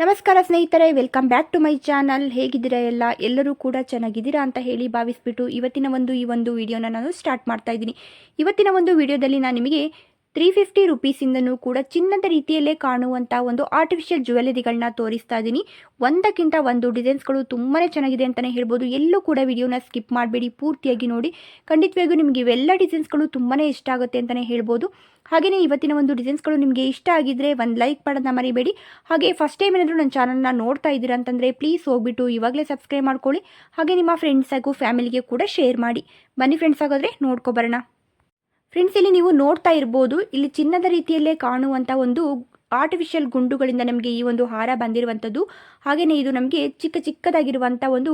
ನಮಸ್ಕಾರ ಸ್ನೇಹಿತರೆ welcome back to my channel ಹೇಗಿದ್ದೀರಾ ಎಲ್ಲ? ಎಲ್ಲರೂ ಕೂಡ ಚೆನ್ನಾಗಿದ್ದೀರಾ ಅಂತ ಹೇಳಿ ಭಾವಿಸ್ಬಿಟ್ಟು ಇವತ್ತಿನ ಒಂದು ಈ ಒಂದು ವಿಡಿಯೋನ ನಾನು ಸ್ಟಾರ್ಟ್ ಮಾಡ್ತಾ ಇದ್ದೀನಿ. ಇವತ್ತಿನ ಒಂದು ವಿಡಿಯೋದಲ್ಲಿ ನಾನು ನಿಮಗೆ ತ್ರೀ ಫಿಫ್ಟಿ ರುಪೀಸಿಂದನೂ ಕೂಡ ಚಿನ್ನದ ರೀತಿಯಲ್ಲೇ ಕಾಣುವಂಥ ಒಂದು ಆರ್ಟಿಫಿಷಿಯಲ್ ಜ್ಯುವೆಲರಿಗಳನ್ನ ತೋರಿಸ್ತಾ ಇದ್ದೀನಿ ಒಂದಕ್ಕಿಂತ ಒಂದು ಡಿಸೈನ್ಸ್ಗಳು ತುಂಬಾ ಚೆನ್ನಾಗಿದೆ ಅಂತಲೇ ಹೇಳ್ಬೋದು. ಎಲ್ಲೂ ಕೂಡ ವಿಡಿಯೋನ ಸ್ಕಿಪ್ ಮಾಡಬೇಡಿ. ಪೂರ್ತಿಯಾಗಿ ನೋಡಿ. ಖಂಡಿತವಾಗಿಯೂ ನಿಮಗೆ ಇವೆಲ್ಲ ಡಿಸೈನ್ಸ್ಗಳು ತುಂಬಾ ಇಷ್ಟ ಆಗುತ್ತೆ ಅಂತಲೇ ಹೇಳ್ಬೋದು. ಹಾಗೆಯೇ ಇವತ್ತಿನ ಒಂದು ಡಿಸೈನ್ಸ್ಗಳು ನಿಮಗೆ ಇಷ್ಟ ಆಗಿದ್ದರೆ ಒಂದು ಲೈಕ್ ಮಾಡೋದನ್ನ ಮರಿಬೇಡಿ. ಹಾಗೆ ಫಸ್ಟ್ ಟೈಮ್ ಏನಾದರೂ ನನ್ನ ಚಾನಲ್ನ ನೋಡ್ತಾ ಇದ್ದೀರಾ ಅಂತಂದರೆ ಪ್ಲೀಸ್ ಹೋಗ್ಬಿಟ್ಟು ಇವಾಗಲೇ ಸಬ್ಸ್ಕ್ರೈಬ್ ಮಾಡ್ಕೊಳ್ಳಿ. ಹಾಗೆ ನಿಮ್ಮ ಫ್ರೆಂಡ್ಸ್ ಹಾಗೂ ಫ್ಯಾಮಿಲಿಗೆ ಕೂಡ ಶೇರ್ ಮಾಡಿ. ಬನ್ನಿ ಫ್ರೆಂಡ್ಸ್ ಆಗೋದ್ರೆ ನೋಡ್ಕೊಬರೋಣ ಫ್ರೆಂಡ್ಸ್ ಇಲ್ಲಿ ನೀವು ನೋಡ್ತಾ ಇರ್ಬೋದು, ಇಲ್ಲಿ ಚಿನ್ನದ ರೀತಿಯಲ್ಲೇ ಕಾಣುವಂಥ ಒಂದು ಆರ್ಟಿಫಿಷಿಯಲ್ ಗುಂಡುಗಳಿಂದ ನಮಗೆ ಈ ಒಂದು ಹಾರ ಬಂದಿರುವಂಥದ್ದು ಹಾಗೆಯೇ ಇದು ನಮಗೆ ಚಿಕ್ಕ ಚಿಕ್ಕದಾಗಿರುವಂಥ ಒಂದು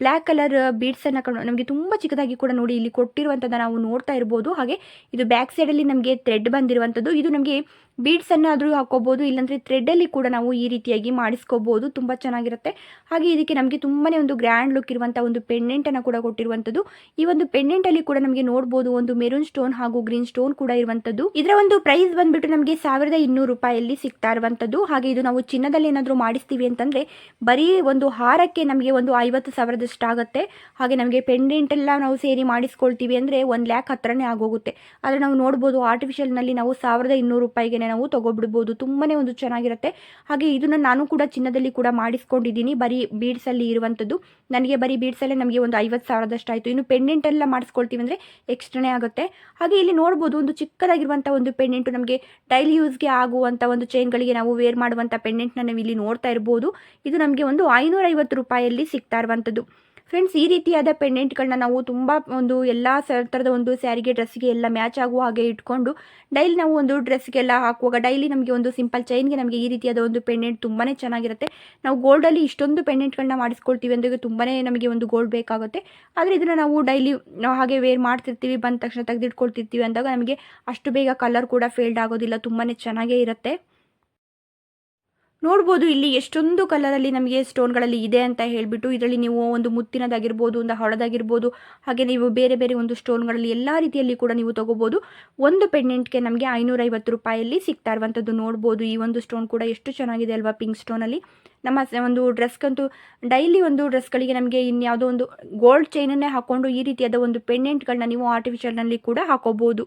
ಬ್ಲ್ಯಾಕ್ ಕಲರ್ ಬೀಡ್ಸನ್ನು ಕಂಡು ನಮಗೆ ತುಂಬ ಚಿಕ್ಕದಾಗಿ ಕೂಡ ನೋಡಿ ಇಲ್ಲಿ ಕೊಟ್ಟಿರುವಂಥದ್ದು ನಾವು ನೋಡ್ತಾ ಇರ್ಬೋದು. ಹಾಗೆ ಇದು ಬ್ಯಾಕ್ ಸೈಡಲ್ಲಿ ನಮಗೆ ಥ್ರೆಡ್ ಬಂದಿರುವಂಥದ್ದು ಇದು ನಮಗೆ ಬೀಡ್ಸನ್ನು ಆದರೂ ಹಾಕೋಬೋದು, ಇಲ್ಲಾಂದರೆ ಥ್ರೆಡ್ಡಲ್ಲಿ ಕೂಡ ನಾವು ಈ ರೀತಿಯಾಗಿ ಮಾಡಿಸ್ಕೋಬೋದು, ತುಂಬ ಚೆನ್ನಾಗಿರುತ್ತೆ. ಹಾಗೆ ಇದಕ್ಕೆ ನಮಗೆ ತುಂಬಾ ಒಂದು ಗ್ರ್ಯಾಂಡ್ ಲುಕ್ ಇರುವಂಥ ಒಂದು ಪೆಂಡೆಂಟನ್ನು ಕೂಡ ಕೊಟ್ಟಿರುವಂಥದ್ದು ಈ ಒಂದು ಪೆಂಡೆಂಟಲ್ಲಿ ಕೂಡ ನಮಗೆ ನೋಡ್ಬೋದು, ಒಂದು ಮೆರೂನ್ ಸ್ಟೋನ್ ಹಾಗೂ ಗ್ರೀನ್ ಸ್ಟೋನ್ ಕೂಡ ಇರುವಂಥದ್ದು ಇದರ ಒಂದು ಪ್ರೈಸ್ ಬಂದ್ಬಿಟ್ಟು ನಮಗೆ ಸಾವಿರದ ಇನ್ನೂರು ರೂಪಾಯಲ್ಲಿ ಸಿಗ್ತಾ ಇರುವಂಥದ್ದು ಹಾಗೆ ಇದು ನಾವು ಚಿನ್ನದಲ್ಲಿ ಏನಾದರೂ ಮಾಡಿಸ್ತೀವಿ ಅಂತಂದರೆ, ಬರೀ ಒಂದು ಹಾರಕ್ಕೆ ನಮಗೆ ಒಂದು ಐವತ್ತು ಸಾವಿರದಷ್ಟು ಆಗುತ್ತೆ. ಹಾಗೆ ನಮಗೆ ಪೆಂಡೆಂಟ್ ಎಲ್ಲ ನಾವು ಸೇರಿ ಮಾಡಿಸ್ಕೊಳ್ತೀವಿ ಅಂದರೆ ಒಂದು ಲ್ಯಾಕ್ ಹತ್ರನೇ ಆಗೋಗುತ್ತೆ. ಆದರೆ ನಾವು ನೋಡ್ಬೋದು ಆರ್ಟಿಫಿಷಿಯಲ್ನಲ್ಲಿ ನಾವು ಸಾವಿರದ ಇನ್ನೂರು ರೂಪಾಯಿಗೆ ನಾವು ತೊಗೊಬಿಡ್ಬೋದು. ತುಂಬಾ ಒಂದು ಚೆನ್ನಾಗಿರುತ್ತೆ. ಹಾಗೆ ಇದನ್ನು ನಾನು ಕೂಡ ಚಿನ್ನದಲ್ಲಿ ಕೂಡ ಮಾಡಿಸ್ಕೊಂಡಿದ್ದೀನಿ. ಬರೀ ಬೀಡ್ಸಲ್ಲಿ ಇರುವಂಥದ್ದು ನನಗೆ ಬರೀ ಬೀಡ್ಸಲ್ಲೇ ನಮಗೆ ಒಂದು ಐವತ್ತು ಸಾವಿರದಷ್ಟು ಆಯಿತು. ಇನ್ನು ಪೆಂಡೆಂಟ್ ಎಲ್ಲ ಮಾಡಿಸ್ಕೊಳ್ತೀವಿ ಅಂದರೆ ಎಕ್ಸ್ಟ್ರಾನೇ ಆಗುತ್ತೆ. ಹಾಗೆ ಇಲ್ಲಿ ನೋಡ್ಬೋದು, ಒಂದು ಚಿಕ್ಕದಾಗಿರುವಂಥ ಒಂದು ಪೆಂಡೆಂಟು ನಮಗೆ ಡೈಲಿ ಯೂಸ್ಗೆ ಆಗುವಂಥ ಒಂದು ಚೈನ್ಗಳಿಗೆ ನಾವು ವೇರ್ ಮಾಡುವಂಥ ಪೆಂಡೆಂಟ್ನ ನಾವು ಇಲ್ಲಿ ನೋಡ್ತಾ ಇರ್ಬೋದು. ಇದು ನಮಗೆ ಒಂದು ಐನೂರೈವತ್ತು ರೂಪಾಯಲ್ಲಿ ಸಿಗ್ತಾ ಇರುವಂಥದ್ದು ಫ್ರೆಂಡ್ಸ್ ಈ ರೀತಿಯಾದ ಪೆಂಡೆಂಟ್ಗಳನ್ನ ನಾವು ತುಂಬ ಒಂದು ಎಲ್ಲ ಥರದ ಒಂದು ಸ್ಯಾರಿಗೆ ಡ್ರೆಸ್ಗೆ ಎಲ್ಲ ಮ್ಯಾಚ್ ಆಗುವ ಹಾಗೆ ಇಟ್ಕೊಂಡು, ಡೈಲಿ ನಾವು ಒಂದು ಡ್ರೆಸ್ಗೆಲ್ಲ ಹಾಕುವಾಗ ಡೈಲಿ ನಮಗೆ ಒಂದು ಸಿಂಪಲ್ ಚೈನ್ಗೆ ನಮಗೆ ಈ ರೀತಿಯಾದ ಒಂದು ಪೆಂಡೆಂಟ್ ತುಂಬಾ ಚೆನ್ನಾಗಿರುತ್ತೆ. ನಾವು ಗೋಲ್ಡಲ್ಲಿ ಇಷ್ಟೊಂದು ಪೆಂಡೆಂಟ್ಗಳನ್ನ ಮಾಡಿಸ್ಕೊಳ್ತೀವಿ ಅಂದರೆ ತುಂಬಾ ನಮಗೆ ಒಂದು ಗೋಲ್ಡ್ ಬೇಕಾಗುತ್ತೆ. ಆದರೆ ಇದನ್ನು ನಾವು ಡೈಲಿ ಹಾಗೆ ವೇರ್ ಮಾಡ್ತಿರ್ತೀವಿ, ಬಂದ ತಕ್ಷಣ ತೆಗೆದಿಟ್ಕೊಳ್ತಿರ್ತೀವಿ ಅಂದಾಗ ನಮಗೆ ಅಷ್ಟು ಬೇಗ ಕಲರ್ ಕೂಡ ಫೇಲ್ಡ್ ಆಗೋದಿಲ್ಲ ತುಂಬಾ ಚೆನ್ನಾಗೇ ಇರುತ್ತೆ. ನೋಡ್ಬೋದು ಇಲ್ಲಿ ಎಷ್ಟೊಂದು ಕಲರಲ್ಲಿ ನಮಗೆ ಸ್ಟೋನ್ಗಳಲ್ಲಿ ಇದೆ ಅಂತ ಹೇಳಿಬಿಟ್ಟು ಇದರಲ್ಲಿ ನೀವು ಒಂದು ಮುತ್ತಿನದಾಗಿರ್ಬೋದು, ಒಂದು ಹಳದಾಗಿರ್ಬೋದು, ಹಾಗೆ ನೀವು ಬೇರೆ ಬೇರೆ ಒಂದು ಸ್ಟೋನ್ಗಳಲ್ಲಿ ಎಲ್ಲ ರೀತಿಯಲ್ಲಿ ಕೂಡ ನೀವು ತೊಗೋಬೋದು. ಒಂದು ಪೆಂಡೆಂಟ್ಗೆ ನಮಗೆ ಐನೂರೈವತ್ತು ರೂಪಾಯಲ್ಲಿ ಸಿಗ್ತಾ ಇರುವಂಥದ್ದು ನೋಡ್ಬೋದು. ಈ ಒಂದು ಸ್ಟೋನ್ ಕೂಡ ಎಷ್ಟು ಚೆನ್ನಾಗಿದೆ ಅಲ್ವಾ ಪಿಂಕ್ ಸ್ಟೋನಲ್ಲಿ. ನಮ್ಮ ಒಂದು ಡ್ರೆಸ್ಗಂತೂ ಡೈಲಿ ಒಂದು ಡ್ರೆಸ್ಗಳಿಗೆ ನಮಗೆ ಇನ್ಯಾವುದೋ ಒಂದು ಗೋಲ್ಡ್ ಚೈನನ್ನೇ ಹಾಕ್ಕೊಂಡು ಈ ರೀತಿಯಾದ ಒಂದು ಪೆಂಡೆಂಟ್ಗಳನ್ನ ನೀವು ಆರ್ಟಿಫಿಷಿಯಲ್ನಲ್ಲಿ ಕೂಡ ಹಾಕೋಬೋದು.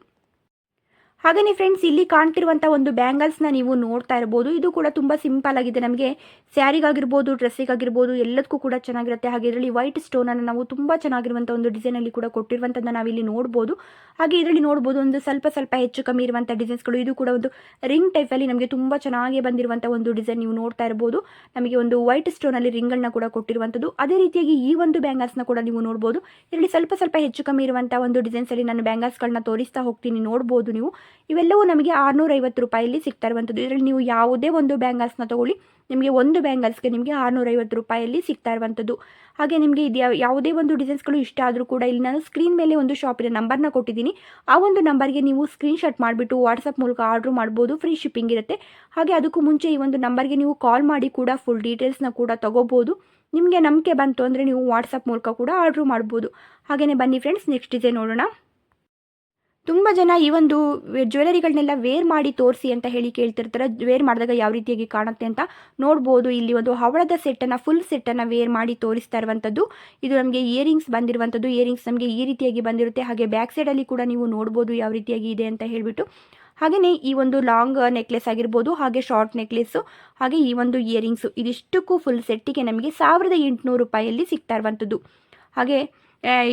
ಹಾಗೆಯೇ ಫ್ರೆಂಡ್ಸ್ ಇಲ್ಲಿ ಕಾಣ್ತಿರುವಂಥ ಒಂದು ಬ್ಯಾಂಗಲ್ಸ್ನ ನೀವು ನೋಡ್ತಾ ಇರಬಹುದು ಇದು ಕೂಡ ತುಂಬಾ ಸಿಂಪಲ್ ಆಗಿದೆ. ನಮಗೆ ಸ್ಯಾರಿಗಾಗಿರ್ಬೋದು ಡ್ರೆಸ್ಸಿಗಾಗಿರ್ಬೋದು ಎಲ್ಲದಕ್ಕೂ ಕೂಡ ಚೆನ್ನಾಗಿರುತ್ತೆ. ಹಾಗೆ ಇದರಲ್ಲಿ ವೈಟ್ ಸ್ಟೋನ್ ಅನ್ನು ನಾವು ತುಂಬಾ ಚೆನ್ನಾಗಿರುವಂಥ ಒಂದು ಡಿಸೈನ್ ಅಲ್ಲಿ ಕೂಡ ಕೊಟ್ಟಿರುವಂಥದ್ದನ್ನು ನಾವಿಲ್ಲಿ ನೋಡಬಹುದು ಹಾಗೆ ಇದರಲ್ಲಿ ನೋಡಬಹುದು ಒಂದು ಸ್ವಲ್ಪ ಸ್ವಲ್ಪ ಹೆಚ್ಚು ಕಮ್ಮಿ ಡಿಸೈನ್ಸ್ ಡಿಸೈನ್ಸ್ಗಳು ಇದು ಕೂಡ ಒಂದು ರಿಂಗ್ ಟೈಪ್ ಅಲ್ಲಿ ನಮಗೆ ತುಂಬಾ ಚೆನ್ನಾಗಿ ಬಂದಿರುವಂಥ ಒಂದು ಡಿಸೈನ್ ನೀವು ನೋಡ್ತಾ ಇರಬಹುದು ನಮಗೆ ಒಂದು ವೈಟ್ ಸ್ಟೋನ್ ಅಲ್ಲಿ ರಿಂಗ್ ಗಳನ್ನ ಕೂಡ ಕೊಟ್ಟಿರುವಂತದ್ದು. ಅದೇ ರೀತಿಯಾಗಿ ಈ ಒಂದು ಬ್ಯಾಂಗಲ್ಸ್ನ ಕೂಡ ನೀವು ನೋಡಬಹುದು ಇದರಲ್ಲಿ ಸ್ವಲ್ಪ ಸ್ವಲ್ಪ ಹೆಚ್ಚು ಕಮ್ಮಿ ಇರುವಂತಹ ಒಂದು ಡಿಸೈನ್ಸಲ್ಲಿ ನಾನು ಬ್ಯಾಂಗಲ್ಸ್ಗಳನ್ನ ತೋರಿಸ್ತಾ ಹೋಗ್ತೀನಿ. ನೋಡಬಹುದು ನೀವು. ಇವೆಲ್ಲವೂ ನಮಗೆ ಆರುನೂರೈವತ್ತು ರೂಪಾಯಲ್ಲಿ ಸಿಗ್ತಾ ಇರುವಂಥದ್ದು ಇದರಲ್ಲಿ ನೀವು ಯಾವುದೇ ಒಂದು ಬ್ಯಾಂಗಲ್ಸ್ನ ತಗೊಳ್ಳಿ. ನಿಮಗೆ ಒಂದು ಬ್ಯಾಂಗಲ್ಸ್ಗೆ ನಿಮಗೆ ಆರುನೂರೈವತ್ತು ರೂಪಾಯಲ್ಲಿ ಸಿಗ್ತಾ ಇರುವಂಥದ್ದು ಹಾಗೆ ನಿಮಗೆ ಇದು ಯಾವ- ಯಾವುದೇ ಒಂದು ಡಿಸೈನ್ಸ್ಗಳು ಇಷ್ಟ ಆದರೂ ಕೂಡ ಇಲ್ಲಿ ನಾನು ಸ್ಕ್ರೀನ್ ಮೇಲೆ ಒಂದು ಶಾಪಿನ ನಂಬರ್ನ ಕೊಟ್ಟಿದ್ದೀನಿ. ಆ ಒಂದು ನಂಬರ್ಗೆ ನೀವು ಸ್ಕ್ರೀನ್ಶಾಟ್ ಮಾಡಿಬಿಟ್ಟು ವಾಟ್ಸಪ್ ಮೂಲಕ ಆರ್ಡ್ರ್ ಮಾಡ್ಬೋದು. ಫ್ರೀ ಶಿಪ್ಪಿಂಗ್ ಇರುತ್ತೆ. ಹಾಗೆ ಅದಕ್ಕೂ ಮುಂಚೆ ಈ ಒಂದು ನಂಬರ್ಗೆ ನೀವು ಕಾಲ್ ಮಾಡಿ ಕೂಡ ಫುಲ್ ಡೀಟೇಲ್ಸ್ನ ಕೂಡ ತೊಗೋಬೋದು. ನಿಮಗೆ ನಂಬಿಕೆ ಬಂತು ಅಂದರೆ ನೀವು ವಾಟ್ಸಪ್ ಮೂಲಕ ಕೂಡ ಆರ್ಡ್ರ್ ಮಾಡ್ಬೋದು. ಹಾಗೆಯೇ ಬನ್ನಿ ಫ್ರೆಂಡ್ಸ್, ನೆಕ್ಸ್ಟ್ ಡಿಸೈನ್ ನೋಡೋಣ. ತುಂಬ ಜನ ಈ ಒಂದು ಜ್ಯುವೆಲರಿಗಳನ್ನೆಲ್ಲ ವೇರ್ ಮಾಡಿ ತೋರಿಸಿ ಅಂತ ಹೇಳಿ ಕೇಳ್ತಿರ್ತಾರೆ. ವೇರ್ ಮಾಡಿದಾಗ ಯಾವ ರೀತಿಯಾಗಿ ಕಾಣುತ್ತೆ ಅಂತ ನೋಡ್ಬೋದು. ಇಲ್ಲಿ ಒಂದು ಹವಳದ ಸೆಟ್ಟನ್ನು ಫುಲ್ ಸೆಟ್ಟನ್ನು ವೇರ್ ಮಾಡಿ ತೋರಿಸ್ತಾ ಇರುವಂಥದ್ದು ಇದು ನಮಗೆ ಇಯರಿಂಗ್ಸ್ ಬಂದಿರುವಂಥದ್ದು ಇಯರಿಂಗ್ಸ್ ನಮಗೆ ಈ ರೀತಿಯಾಗಿ ಬಂದಿರುತ್ತೆ. ಹಾಗೆ ಬ್ಯಾಕ್ ಸೈಡಲ್ಲಿ ಕೂಡ ನೀವು ನೋಡ್ಬೋದು ಯಾವ ರೀತಿಯಾಗಿ ಇದೆ ಅಂತ ಹೇಳಿಬಿಟ್ಟು. ಹಾಗೆಯೇ ಈ ಒಂದು ಲಾಂಗ್ ನೆಕ್ಲೆಸ್ ಆಗಿರ್ಬೋದು, ಹಾಗೆ ಶಾರ್ಟ್ ನೆಕ್ಲೆಸ್ಸು ಹಾಗೆ ಈ ಒಂದು ಇಯರಿಂಗ್ಸು ಇದಿಷ್ಟಕ್ಕೂ ಫುಲ್ ಸೆಟ್ಟಿಗೆ ನಮಗೆ ಸಾವಿರದ ಎಂಟುನೂರು ರೂಪಾಯಲ್ಲಿ ಸಿಗ್ತಾ ಇರುವಂಥದ್ದು ಹಾಗೆ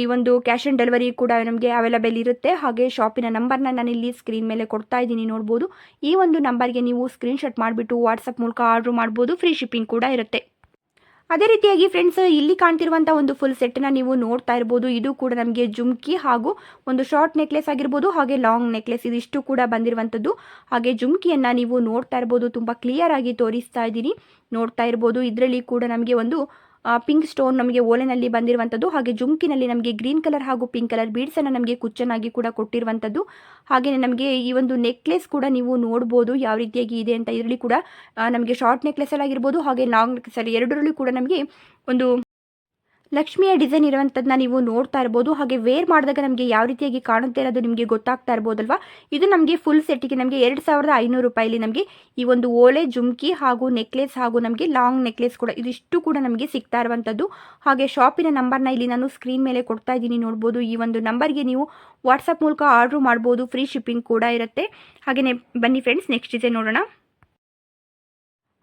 ಈ ಒಂದು ಕ್ಯಾಶ್ ಆನ್ ಡೆಲಿವರಿ ಕೂಡ ನಮಗೆ ಅವೈಲಬಲ್ ಇರುತ್ತೆ. ಹಾಗೆ ಶಾಪಿನ ನಂಬರ್ನ ನಾನು ಇಲ್ಲಿ ಸ್ಕ್ರೀನ್ ಮೇಲೆ ಕೊಡ್ತಾ ಇದ್ದೀನಿ, ನೋಡ್ಬೋದು. ಈ ಒಂದು ನಂಬರ್ಗೆ ನೀವು ಸ್ಕ್ರೀನ್ಶಾಟ್ ಮಾಡಿಬಿಟ್ಟು ವಾಟ್ಸಪ್ ಮೂಲಕ ಆರ್ಡ್ರ್ ಮಾಡ್ಬೋದು. ಫ್ರೀ ಶಿಪ್ಪಿಂಗ್ ಕೂಡ ಇರುತ್ತೆ. ಅದೇ ರೀತಿಯಾಗಿ ಫ್ರೆಂಡ್ಸ್ ಇಲ್ಲಿ ಕಾಣ್ತಿರುವಂಥ ಒಂದು ಫುಲ್ ಸೆಟ್ನ ನೀವು ನೋಡ್ತಾ ಇರ್ಬೋದು. ಇದು ಕೂಡ ನಮಗೆ ಜುಮ್ಕಿ ಹಾಗೂ ಒಂದು ಶಾರ್ಟ್ ನೆಕ್ಲೆಸ್ ಆಗಿರ್ಬೋದು, ಹಾಗೆ ಲಾಂಗ್ ನೆಕ್ಲೆಸ್ ಇದಿಷ್ಟು ಕೂಡ ಬಂದಿರುವಂಥದ್ದು ಹಾಗೆ ಜುಮ್ಕಿಯನ್ನು ನೀವು ನೋಡ್ತಾ ಇರ್ಬೋದು. ತುಂಬ ಕ್ಲಿಯರ್ ಆಗಿ ತೋರಿಸ್ತಾ ಇದ್ದೀನಿ. ನೋಡ್ತಾ ಇರ್ಬೋದು. ಇದರಲ್ಲಿ ಕೂಡ ನಮಗೆ ಒಂದು ಪಿಂಕ್ ಸ್ಟೋನ್ ನಮಗೆ ಓಲೆನಲ್ಲಿ ಬಂದಿರುವಂಥದ್ದು, ಹಾಗೆ ಜುಮ್ಕಿನಲ್ಲಿ ನಮಗೆ ಗ್ರೀನ್ ಕಲರ್ ಹಾಗೂ ಪಿಂಕ್ ಕಲರ್ ಬೀಡ್ಸನ್ನು ನಮಗೆ ಕುಚ್ಚನಾಗಿ ಕೂಡ ಕೊಟ್ಟಿರುವಂಥದ್ದು. ಹಾಗೆಯೇ ನಮಗೆ ಈ ಒಂದು ನೆಕ್ಲೆಸ್ ಕೂಡ ನೀವು ನೋಡ್ಬೋದು ಯಾವ ರೀತಿಯಾಗಿ ಇದೆ ಅಂತ ಇದರಲ್ಲಿ ಕೂಡ ನಮಗೆ ಶಾರ್ಟ್ ನೆಕ್ಲೆಸ್ ಆಗಿರ್ಬೋದು ಹಾಗೆ ಲಾಂಗ್ ನೆಕ್ಲೆಸ್ ಎರಡರಲ್ಲಿ ಎರಡರಲ್ಲೂ ಕೂಡ ನಮಗೆ ಒಂದು ಲಕ್ಷ್ಮಿಯ ಡಿಸೈನ್ ಇರುವಂಥದ್ದನ್ನ ನೀವು ನೋಡ್ತಾ ಇರ್ಬೋದು. ಹಾಗೆ ವೇರ್ ಮಾಡಿದಾಗ ನಮಗೆ ಯಾವ ರೀತಿಯಾಗಿ ಕಾಣುತ್ತೆ ಅನ್ನೋದು ನಿಮಗೆ ಗೊತ್ತಾಗ್ತಾ ಇರ್ಬೋದಲ್ವಾ? ಇದು ನಮಗೆ ಫುಲ್ ಸೆಟ್ಟಿಗೆ ನಮಗೆ ಎರಡು ಸಾವಿರದ ಐನೂರು ರೂಪಾಯಿಲಿ ನಮಗೆ ಈ ಒಂದು ಓಲೆ, ಜುಮ್ಕಿ ಹಾಗೂ ನೆಕ್ಲೆಸ್ ಹಾಗೂ ನಮಗೆ ಲಾಂಗ್ ನೆಕ್ಲೆಸ್ ಕೂಡ ಇದಿಷ್ಟು ಕೂಡ ನಮಗೆ ಸಿಗ್ತಾ ಇರುವಂಥದ್ದು ಹಾಗೆ ಶಾಪಿನ ನಂಬರ್ನ ಇಲ್ಲಿ ನಾನು ಸ್ಕ್ರೀನ್ ಮೇಲೆ ಕೊಡ್ತಾ ಇದ್ದೀನಿ ನೋಡ್ಬೋದು. ಈ ಒಂದು ನಂಬರ್ಗೆ ನೀವು ವಾಟ್ಸಪ್ ಮೂಲಕ ಆರ್ಡ್ರ್ ಮಾಡ್ಬೋದು. ಫ್ರೀ ಶಿಪ್ಪಿಂಗ್ ಕೂಡ ಇರುತ್ತೆ. ಹಾಗೆಯೇ ಬನ್ನಿ ಫ್ರೆಂಡ್ಸ್ ನೆಕ್ಸ್ಟ್ ಇದೆ ನೋಡೋಣ.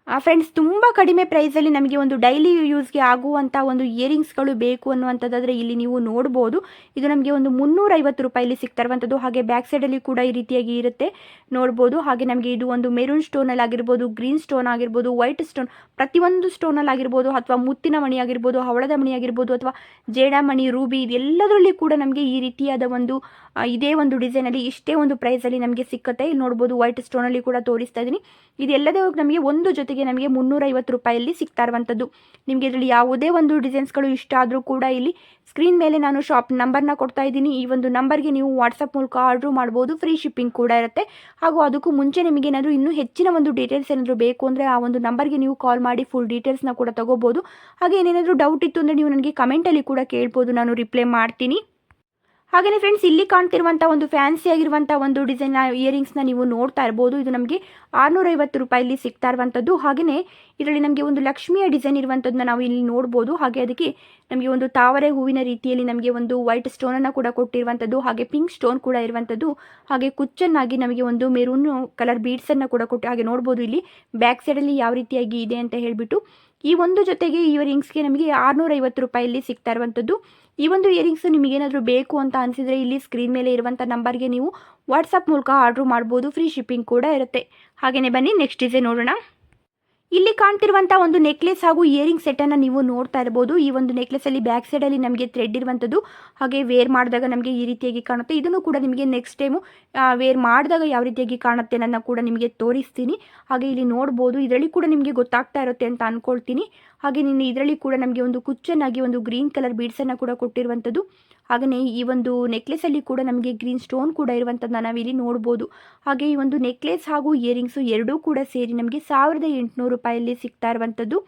ಫ್ರೆಂಡ್ಸ್ ತುಂಬ ಕಡಿಮೆ ಪ್ರೈಸಲ್ಲಿ ನಮಗೆ ಒಂದು ಡೈಲಿ ಯೂಸ್ಗೆ ಆಗುವಂಥ ಒಂದು ಇಯರಿಂಗ್ಸ್ಗಳು ಬೇಕು ಅನ್ನುವಂಥದ್ದಾದರೆ ಇಲ್ಲಿ ನೀವು ನೋಡ್ಬೋದು. ಇದು ನಮಗೆ ಒಂದು ಮುನ್ನೂರೈವತ್ತು ರೂಪಾಯಿಲಿ ಸಿಗ್ತಾ ಇರುವಂಥದ್ದು. ಹಾಗೆ ಬ್ಯಾಕ್ ಸೈಡಲ್ಲಿ ಕೂಡ ಈ ರೀತಿಯಾಗಿ ಇರುತ್ತೆ. ನೋಡ್ಬೋದು. ಹಾಗೆ ನಮಗೆ ಇದು ಒಂದು ಮೆರೂನ್ ಸ್ಟೋನಲ್ಲಿ ಆಗಿರ್ಬೋದು ಗ್ರೀನ್ ಸ್ಟೋನ್ ಆಗಿರ್ಬೋದು ವೈಟ್ ಸ್ಟೋನ್ ಪ್ರತಿಯೊಂದು ಸ್ಟೋನಲ್ಲಿ ಆಗಿರ್ಬೋದು, ಅಥವಾ ಮುತ್ತಿನ ಮಣಿ ಆಗಿರ್ಬೋದು, ಹವಳದ ಮಣಿ ಆಗಿರ್ಬೋದು, ಅಥವಾ ಜೇಡಮಣಿ ರೂಬಿ, ಇದೆಲ್ಲದರಲ್ಲಿ ಕೂಡ ನಮಗೆ ಈ ರೀತಿಯಾದ ಒಂದು ಇದೇ ಒಂದು ಡಿಸೈನಲ್ಲಿ ಇಷ್ಟೇ ಒಂದು ಪ್ರೈಸಲ್ಲಿ ನಮಗೆ ಸಿಕ್ಕತ್ತೆ. ಇಲ್ಲಿ ನೋಡ್ಬೋದು ವೈಟ್ ಸ್ಟೋನಲ್ಲಿ ಕೂಡ ತೋರಿಸ್ತಾ ಇದ್ದೀನಿ. ಇದೆಲ್ಲದೇ ನಮಗೆ ಒಂದು ಜೊತೆಗೆ ನಮಗೆ ಮುನ್ನೂರೈವತ್ತು ರೂಪಾಯಲ್ಲಿ ಸಿಗ್ತಾ ಇರುವಂಥದ್ದು. ನಿಮಗೆ ಇದರಲ್ಲಿ ಯಾವುದೇ ಒಂದು ಡಿಸೈನ್ಸ್ಗಳು ಇಷ್ಟ ಆದರೂ ಕೂಡ ಇಲ್ಲಿ ಸ್ಕ್ರೀನ್ ಮೇಲೆ ನಾನು ಶಾಪ್ ನಂಬರ್ನ ಕೊಡ್ತಾ ಇದ್ದೀನಿ. ಈ ಒಂದು ನಂಬರ್ಗೆ ನೀವು ವಾಟ್ಸಪ್ ಮೂಲಕ ಆರ್ಡ್ರ್ ಮಾಡ್ಬೋದು. ಫ್ರೀ ಶಿಪ್ಪಿಂಗ್ ಕೂಡ ಇರುತ್ತೆ. ಹಾಗೂ ಅದಕ್ಕೂ ಮುಂಚೆ ನಿಮಗೆ ಏನಾದರೂ ಇನ್ನೂ ಹೆಚ್ಚಿನ ಒಂದು ಡೀಟೇಲ್ಸ್ ಏನಾದರೂ ಬೇಕು ಅಂದರೆ ಆ ಒಂದು ನಂಬರ್ಗೆ ನೀವು ಕಾಲ್ ಮಾಡಿ ಫುಲ್ ಡೀಟೇಲ್ಸ್ನ ಕೂಡ ತಗೋಬೋದು. ಹಾಗೆ ಏನೇನಾದರೂ ಡೌಟ್ ಇತ್ತು ಅಂದರೆ ನೀವು ನನಗೆ ಕಮೆಂಟಲ್ಲಿ ಕೂಡ ಕೇಳ್ಬೋದು. ನಾನು ರಿಪ್ಲೈ ಮಾಡ್ತೀನಿ. ಹಾಗೆಯೇ ಫ್ರೆಂಡ್ಸ್ ಇಲ್ಲಿ ಕಾಣ್ತಿರುವಂಥ ಒಂದು ಫ್ಯಾನ್ಸಿ ಆಗಿರುವಂಥ ಒಂದು ಡಿಸೈನ್ ಇಯರಿಂಗ್ಸ್ನ ನೀವು ನೋಡ್ತಾ ಇರ್ಬೋದು. ಇದು ನಮಗೆ ಆರುನೂರೈವತ್ತು ರೂಪಾಯಲ್ಲಿ ಸಿಗ್ತಾ ಇರುವಂಥದ್ದು ಹಾಗೆಯೇ ಇದರಲ್ಲಿ ನಮಗೆ ಒಂದು ಲಕ್ಷ್ಮಿಯ ಡಿಸೈನ್ ಇರುವಂಥದ್ದನ್ನ ನಾವು ಇಲ್ಲಿ ನೋಡ್ಬೋದು. ಹಾಗೆ ಅದಕ್ಕೆ ನಮಗೆ ಒಂದು ತಾವರೆ ಹೂವಿನ ರೀತಿಯಲ್ಲಿ ನಮಗೆ ಒಂದು ವೈಟ್ ಸ್ಟೋನನ್ನು ಕೂಡ ಕೊಟ್ಟಿರುವಂಥದ್ದು ಹಾಗೆ ಪಿಂಕ್ ಸ್ಟೋನ್ ಕೂಡ ಇರುವಂಥದ್ದು ಹಾಗೆ ಕುಚ್ಚನ್ನಾಗಿ ನಮಗೆ ಒಂದು ಮೆರೂನ್ ಕಲರ್ ಬೀಡ್ಸನ್ನು ಕೂಡ ಕೊಟ್ಟು, ಹಾಗೆ ನೋಡ್ಬೋದು ಇಲ್ಲಿ. ಬ್ಯಾಕ್ ಸೈಡಲ್ಲಿ ಯಾವ ರೀತಿಯಾಗಿ ಇದೆ ಅಂತ ಹೇಳಿಬಿಟ್ಟು ಈ ಒಂದು ಜೊತೆಗೆ ಈ ಇಯರಿಂಗ್ಸ್ಗೆ ನಮಗೆ ಆರುನೂರೈವತ್ತು ರೂಪಾಯಲ್ಲಿ ಸಿಗ್ತಾ ಇರುವಂಥದ್ದು. ಈ ಒಂದು ಇಯರಿಂಗ್ಸ್ ನಿಮಗೇನಾದರೂ ಬೇಕು ಅಂತ ಅನಿಸಿದರೆ ಇಲ್ಲಿ ಸ್ಕ್ರೀನ್ ಮೇಲೆ ಇರುವಂಥ ನಂಬರ್ಗೆ ನೀವು ವಾಟ್ಸಪ್ ಮೂಲಕ ಆರ್ಡ್ರ್ ಮಾಡ್ಬೋದು. ಫ್ರೀ ಶಿಪ್ಪಿಂಗ್ ಕೂಡ ಇರುತ್ತೆ. ಹಾಗೆಯೇ ಬನ್ನಿ ನೆಕ್ಸ್ಟ್ ಡಿಸೈನ್ ನೋಡೋಣ. ಇಲ್ಲಿ ಕಾಣ್ತಿರುವಂತಹ ಒಂದು ನೆಕ್ಲೆಸ್ ಹಾಗೂ ಇಯರಿಂಗ್ ಸೆಟ್ ಅನ್ನ ನೀವು ನೋಡ್ತಾ ಇರಬಹುದು ಈ ಒಂದು ನೆಕ್ಲೆಸ್ ಅಲ್ಲಿ ಬ್ಯಾಕ್ ಸೈಡ್ ಅಲ್ಲಿ ನಮಗೆ ಥ್ರೆಡ್ ಇರುವಂತದ್ದು, ಹಾಗೆ ವೇರ್ ಮಾಡಿದಾಗ ನಮಗೆ ಈ ರೀತಿಯಾಗಿ ಕಾಣುತ್ತೆ. ಇದನ್ನು ಕೂಡ ನಿಮಗೆ ನೆಕ್ಸ್ಟ್ ಟೈಮು ವೇರ್ ಮಾಡಿದಾಗ ಯಾವ ರೀತಿಯಾಗಿ ಕಾಣುತ್ತೆ ನನ್ನ ಕೂಡ ನಿಮಗೆ ತೋರಿಸ್ತೀನಿ. ಹಾಗೆ ಇಲ್ಲಿ ನೋಡ್ಬೋದು. ಇದರಲ್ಲಿ ಕೂಡ ನಿಮಗೆ ಗೊತ್ತಾಗ್ತಾ ಇರುತ್ತೆ ಅಂತ ಅಂದ್ಕೊಳ್ತೀನಿ ಹಾಗೆ ನಿನ್ನೆ ಇದರಲ್ಲಿ ಕೂಡ ನಮಗೆ ಒಂದು ಕುಚ್ಚನ್ನಾಗಿ ಒಂದು ಗ್ರೀನ್ ಕಲರ್ ಬೀಡ್ಸನ್ನು ಕೂಡ ಕೊಟ್ಟಿರುವಂಥದ್ದು. ಹಾಗೆಯೇ ಈ ಒಂದು ನೆಕ್ಲೆಸಲ್ಲಿ ಕೂಡ ನಮಗೆ ಗ್ರೀನ್ ಸ್ಟೋನ್ ಕೂಡ ಇರುವಂಥದ್ದನ್ನ ನಾವಿಲ್ಲಿ ನೋಡ್ಬೋದು. ಹಾಗೆ ಈ ಒಂದು ನೆಕ್ಲೆಸ್ ಹಾಗೂ ಇಯರಿಂಗ್ಸು ಎರಡೂ ಕೂಡ ಸೇರಿ ನಮಗೆ ಸಾವಿರದ ಎಂಟುನೂರು ರೂಪಾಯಲ್ಲಿ ಸಿಗ್ತಾ ಇರುವಂಥದ್ದು.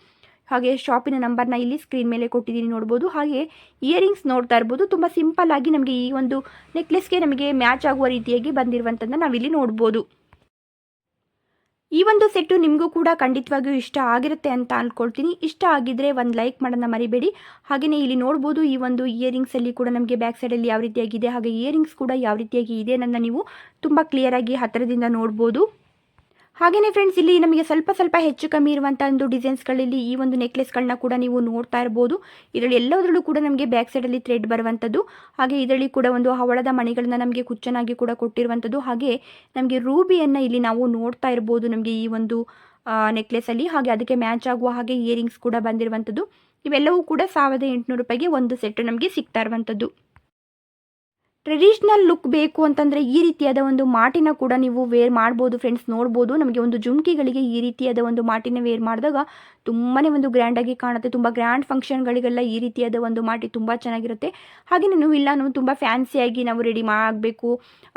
ಹಾಗೆ ಶಾಪಿನ ನಂಬರ್ನ ಇಲ್ಲಿ ಸ್ಕ್ರೀನ್ ಮೇಲೆ ಕೊಟ್ಟಿದ್ದೀನಿ ನೋಡ್ಬೋದು. ಹಾಗೆ ಇಯರಿಂಗ್ಸ್ ನೋಡ್ತಾ ಇರ್ಬೋದು. ತುಂಬ ಸಿಂಪಲ್ ಆಗಿ ನಮಗೆ ಈ ಒಂದು ನೆಕ್ಲೆಸ್ಗೆ ನಮಗೆ ಮ್ಯಾಚ್ ಆಗುವ ರೀತಿಯಾಗಿ ಬಂದಿರುವಂಥದ್ದನ್ನ ನಾವಿಲ್ಲಿ ನೋಡ್ಬೋದು. ಈ ಒಂದು ಸೆಟ್ಟು ನಿಮಗೂ ಕೂಡ ಖಂಡಿತವಾಗಿಯೂ ಇಷ್ಟ ಆಗಿರುತ್ತೆ ಅಂತ ಅಂದ್ಕೊಳ್ತೀನಿ ಇಷ್ಟ ಆಗಿದ್ರೆ ಒಂದು ಲೈಕ್ ಮಾಡೋಣ ಮರಿಬೇಡಿ. ಹಾಗೆಯೇ ಇಲ್ಲಿ ನೋಡ್ಬೋದು ಈ ಒಂದು ಇಯರಿಂಗ್ಸಲ್ಲಿ ಕೂಡ ನಮಗೆ ಬ್ಯಾಕ್ ಸೈಡಲ್ಲಿ ಯಾವ ರೀತಿಯಾಗಿದೆ, ಹಾಗೆ ಇಯರಿಂಗ್ಸ್ ಕೂಡ ಯಾವ ರೀತಿಯಾಗಿ ಇದೆ ಅನ್ನೋದನ್ನ ನೀವು ತುಂಬ ಕ್ಲಿಯರಾಗಿ ಹತ್ತಿರದಿಂದ ನೋಡ್ಬೋದು. ಹಾಗೆಯೇ ಫ್ರೆಂಡ್ಸ್ ಇಲ್ಲಿ ನಮಗೆ ಸ್ವಲ್ಪ ಸ್ವಲ್ಪ ಹೆಚ್ಚು ಕಮ್ಮಿ ಇರುವಂಥ ಒಂದು ಡಿಸೈನ್ಸ್ಗಳಲ್ಲಿ ಈ ಒಂದು ನೆಕ್ಲೆಸ್ಗಳನ್ನ ಕೂಡ ನೀವು ನೋಡ್ತಾ ಇರ್ಬೋದು. ಇದರಲ್ಲಿ ಎಲ್ಲದರಲ್ಲೂ ಕೂಡ ನಮಗೆ ಬ್ಯಾಕ್ ಸೈಡಲ್ಲಿ ಥ್ರೆಡ್ ಬರುವಂಥದ್ದು ಹಾಗೆ ಇದರಲ್ಲಿ ಕೂಡ ಒಂದು ಹವಳದ ಮಣಿಗಳನ್ನ ನಮಗೆ ಕುಚ್ಚನಾಗಿ ಕೂಡ ಕೊಟ್ಟಿರುವಂಥದ್ದು ಹಾಗೆ ನಮಗೆ ರೂಬಿಯನ್ನು ಇಲ್ಲಿ ನಾವು ನೋಡ್ತಾ ಇರ್ಬೋದು ನಮಗೆ ಈ ಒಂದು ನೆಕ್ಲೆಸಲ್ಲಿ ಹಾಗೆ ಅದಕ್ಕೆ ಮ್ಯಾಚ್ ಆಗುವ ಹಾಗೆ ಇಯರಿಂಗ್ಸ್ ಕೂಡ ಬಂದಿರುವಂಥದ್ದು ಇವೆಲ್ಲವೂ ಕೂಡ ಸಾವಿರದ ಎಂಟುನೂರು ರೂಪಾಯಿಗೆ ಒಂದು ಸೆಟ್ ನಮಗೆ ಸಿಗ್ತಾ ಇರುವಂಥದ್ದು ಟ್ರೆಡಿಷ್ನಲ್ ಲುಕ್ ಬೇಕು ಅಂತಂದರೆ ಈ ರೀತಿಯಾದ ಒಂದು ಮಾಟಿನ ಕೂಡ ನೀವು ವೇರ್ ಮಾಡ್ಬೋದು ಫ್ರೆಂಡ್ಸ್ ನೋಡ್ಬೋದು. ನಮಗೆ ಒಂದು ಜುಮ್ಕಿಗಳಿಗೆ ಈ ರೀತಿಯಾದ ಒಂದು ಮಾಟಿನ ವೇರ್ ಮಾಡಿದಾಗ ತುಂಬಾ ಒಂದು ಗ್ರ್ಯಾಂಡಾಗಿ ಕಾಣುತ್ತೆ. ತುಂಬ ಗ್ರ್ಯಾಂಡ್ ಫಂಕ್ಷನ್ಗಳಿಗೆಲ್ಲ ಈ ರೀತಿಯಾದ ಒಂದು ಮಾಟಿ ತುಂಬ ಚೆನ್ನಾಗಿರುತ್ತೆ. ಹಾಗೆ ನಾವು ಇಲ್ಲ, ನಾವು ತುಂಬ ಫ್ಯಾನ್ಸಿಯಾಗಿ ನಾವು ರೆಡಿ ಮಾಡಬೇಕು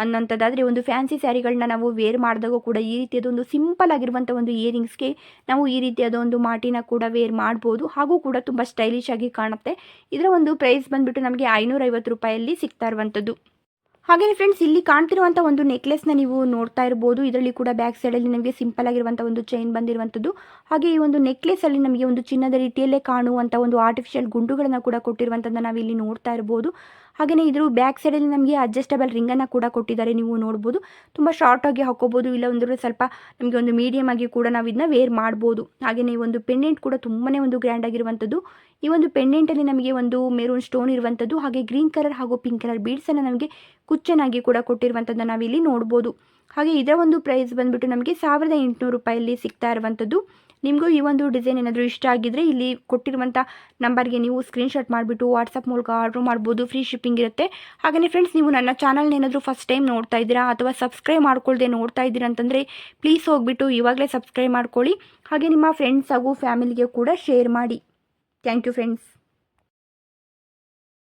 ಅನ್ನೋಂಥದ್ದಾದರೆ ಒಂದು ಫ್ಯಾನ್ಸಿ ಸ್ಯಾರಿಗಳನ್ನ ನಾವು ವೇರ್ ಮಾಡಿದಾಗ ಕೂಡ ಈ ರೀತಿಯಾದ ಒಂದು ಸಿಂಪಲ್ ಆಗಿರುವಂಥ ಒಂದು ಇಯರಿಂಗ್ಸ್ಗೆ ನಾವು ಈ ರೀತಿಯಾದ ಒಂದು ಮಾಟಿನ ಕೂಡ ವೇರ್ ಮಾಡ್ಬೋದು. ಹಾಗೂ ಕೂಡ ತುಂಬ ಸ್ಟೈಲಿಶ್ ಆಗಿ ಕಾಣುತ್ತೆ. ಇದರ ಒಂದು ಪ್ರೈಸ್ ಬಂದುಬಿಟ್ಟು ನಮಗೆ ಐನೂರೈವತ್ತು ರೂಪಾಯಲ್ಲಿ ಸಿಗ್ತಾ ಇರುವಂಥದ್ದು. ಹಾಗೆಯೇ ಫ್ರೆಂಡ್ಸ್ ಇಲ್ಲಿ ಕಾಣ್ತಿರುವಂಥ ಒಂದು ನೆಕ್ಲೆಸ್ನ ನೀವು ನೋಡ್ತಾ ಇರಬಹುದು ಇದರಲ್ಲಿ ಕೂಡ ಬ್ಯಾಕ್ ಸೈಡಲ್ಲಿ ನಮಗೆ ಸಿಂಪಲ್ ಆಗಿರುವಂಥ ಒಂದು ಚೈನ್ ಬಂದಿರುವಂತದ್ದು ಹಾಗೆ ಈ ಒಂದು ನೆಕ್ಲೆಸಲ್ಲಿ ನಮಗೆ ಒಂದು ಚಿನ್ನದ ರೀತಿಯಲ್ಲೇ ಕಾಣುವಂಥ ಒಂದು ಆರ್ಟಿಫಿಷಿಯಲ್ ಗುಂಡುಗಳನ್ನು ಕೂಡ ಕೊಟ್ಟಿರುವಂಥದ್ದನ್ನು ನಾವಿಲ್ಲಿ ನೋಡ್ತಾ ಇರ್ಬೋದು. ಹಾಗೆಯೇ ಇದ್ರ ಬ್ಯಾಕ್ ಸೈಡಲ್ಲಿ ನಮಗೆ ಅಡ್ಜಸ್ಟಬಲ್ ರಿಂಗನ್ನು ಕೂಡ ಕೊಟ್ಟಿದ್ದಾರೆ, ನೀವು ನೋಡ್ಬೋದು. ತುಂಬ ಶಾರ್ಟಾಗಿ ಹಾಕೋಬೋದು, ಇಲ್ಲ ಒಂದು ಸ್ವಲ್ಪ ನಮಗೆ ಒಂದು ಮೀಡಿಯಮ್ ಆಗಿ ಕೂಡ ನಾವು ಇದನ್ನ ವೇರ್ ಮಾಡ್ಬೋದು. ಹಾಗೆಯೇ ಈ ಒಂದು ಪೆಂಡೆಂಟ್ ಕೂಡ ತುಂಬಾ ಒಂದು ಗ್ರ್ಯಾಂಡ್ ಆಗಿರುವಂಥದ್ದು. ಈ ಒಂದು ಪೆಂಡೆಂಟಲ್ಲಿ ನಮಗೆ ಒಂದು ಮೆರೂನ್ ಸ್ಟೋನ್ ಇರುವಂಥದ್ದು, ಹಾಗೆ ಗ್ರೀನ್ ಕಲರ್ ಹಾಗೂ ಪಿಂಕ್ ಕಲರ್ ಬೀಡ್ಸನ್ನು ನಮಗೆ ಕುಚ್ಚನಾಗಿ ಕೂಡ ಕೊಟ್ಟಿರುವಂಥದ್ದನ್ನು ನಾವಿಲ್ಲಿ ನೋಡ್ಬೋದು. ಹಾಗೆ ಇದರ ಒಂದು ಪ್ರೈಸ್ ಬಂದುಬಿಟ್ಟು ನಮಗೆ ಸಾವಿರದ ಎಂಟುನೂರು ರೂಪಾಯಲ್ಲಿ ಸಿಗ್ತಾ ಇರುವಂಥದ್ದು. ನಿಮಗೂ ಈ ಒಂದು ಡಿಸೈನ್ ಏನಾದರೂ ಇಷ್ಟ ಆಗಿದ್ದರೆ ಇಲ್ಲಿ ಕೊಟ್ಟಿರುವಂಥ ನಂಬರ್ಗೆ ನೀವು ಸ್ಕ್ರೀನ್ಶಾಟ್ ಮಾಡಿಬಿಟ್ಟು ವಾಟ್ಸಪ್ ಮೂಲಕ ಆರ್ಡ್ರ್ ಮಾಡ್ಬೋದು. ಫ್ರೀ ಶಿಪ್ಪಿಂಗ್ ಇರುತ್ತೆ. ಹಾಗೆಯೇ ಫ್ರೆಂಡ್ಸ್ ನೀವು ನನ್ನ ಚಾನಲ್ನ ಏನಾದರೂ ಫಸ್ಟ್ ಟೈಮ್ ನೋಡ್ತಾ ಇದ್ದೀರಾ ಅಥವಾ ಸಬ್ಸ್ಕ್ರೈಬ್ ಮಾಡ್ಕೊಳ್ದೆ ನೋಡ್ತಾ ಇದ್ದೀರಾ ಅಂತಂದರೆ ಪ್ಲೀಸ್ ಹೋಗಿಬಿಟ್ಟು ಇವಾಗಲೇ ಸಬ್ಸ್ಕ್ರೈಬ್ ಮಾಡ್ಕೊಳ್ಳಿ. ಹಾಗೆ ನಿಮ್ಮ ಫ್ರೆಂಡ್ಸ್ ಹಾಗೂ ಫ್ಯಾಮಿಲಿಗೆ ಕೂಡ ಶೇರ್ ಮಾಡಿ. Thank you friends